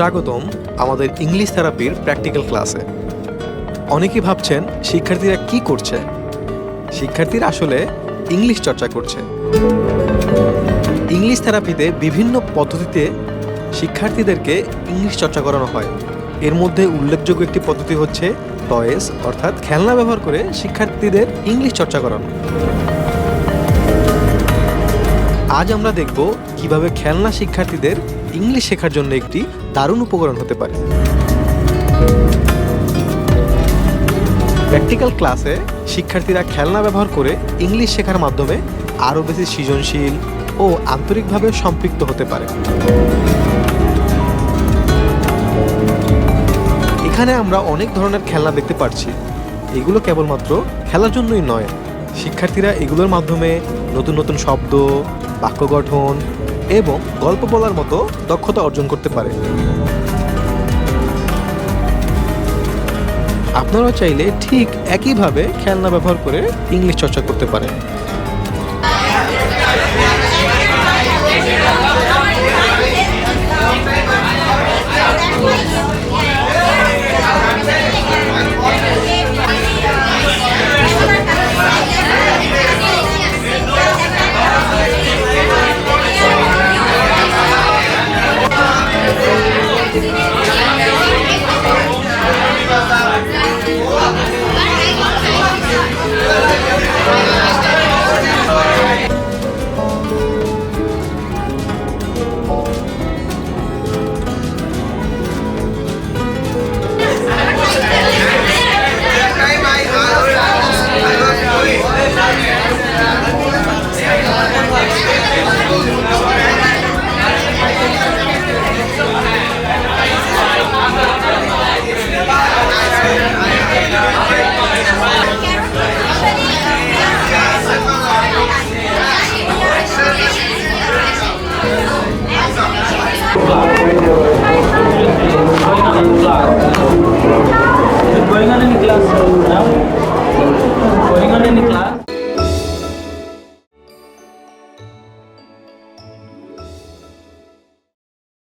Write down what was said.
স্বাগতম আমাদের ইংলিশ থেরাপির প্র্যাকটিক্যাল ক্লাসে। অনেকেই ভাবছেন শিক্ষার্থীরা কি করছে? শিক্ষার্থীরা আসলে ইংলিশ চর্চা করছে। ইংলিশ থেরাপিতে বিভিন্ন পদ্ধতিতে শিক্ষার্থীদেরকে ইংলিশ চর্চা করানো হয়। এর মধ্যে উল্লেখযোগ্য একটি পদ্ধতি হচ্ছে টয়েস, অর্থাৎ খেলনা ব্যবহার করে শিক্ষার্থীদের ইংলিশ চর্চা করানো। আজ আমরা দেখব কীভাবে খেলনা শিক্ষার্থীদের ইংলিশ শেখার জন্য একটি দারুণ উপকরণ হতে পারে। প্র্যাকটিক্যাল ক্লাসে শিক্ষার্থীরা খেলনা ব্যবহার করে ইংলিশ শেখার মাধ্যমে আরও বেশি সৃজনশীল ও আন্তরিকভাবে সম্পৃক্ত হতে পারে। এখানে আমরা অনেক ধরনের খেলনা দেখতে পারছি। এগুলো কেবলমাত্র খেলার জন্যই নয়। শিক্ষার্থীরা এগুলোর মাধ্যমে নতুন নতুন শব্দ, বাক্য গঠন এবং গল্প বলার মতো দক্ষতা অর্জন করতে পারে। আপনারা চাইলে ঠিক একইভাবে খেলনা ব্যবহার করে ইংলিশ চর্চা করতে পারেন। Thank.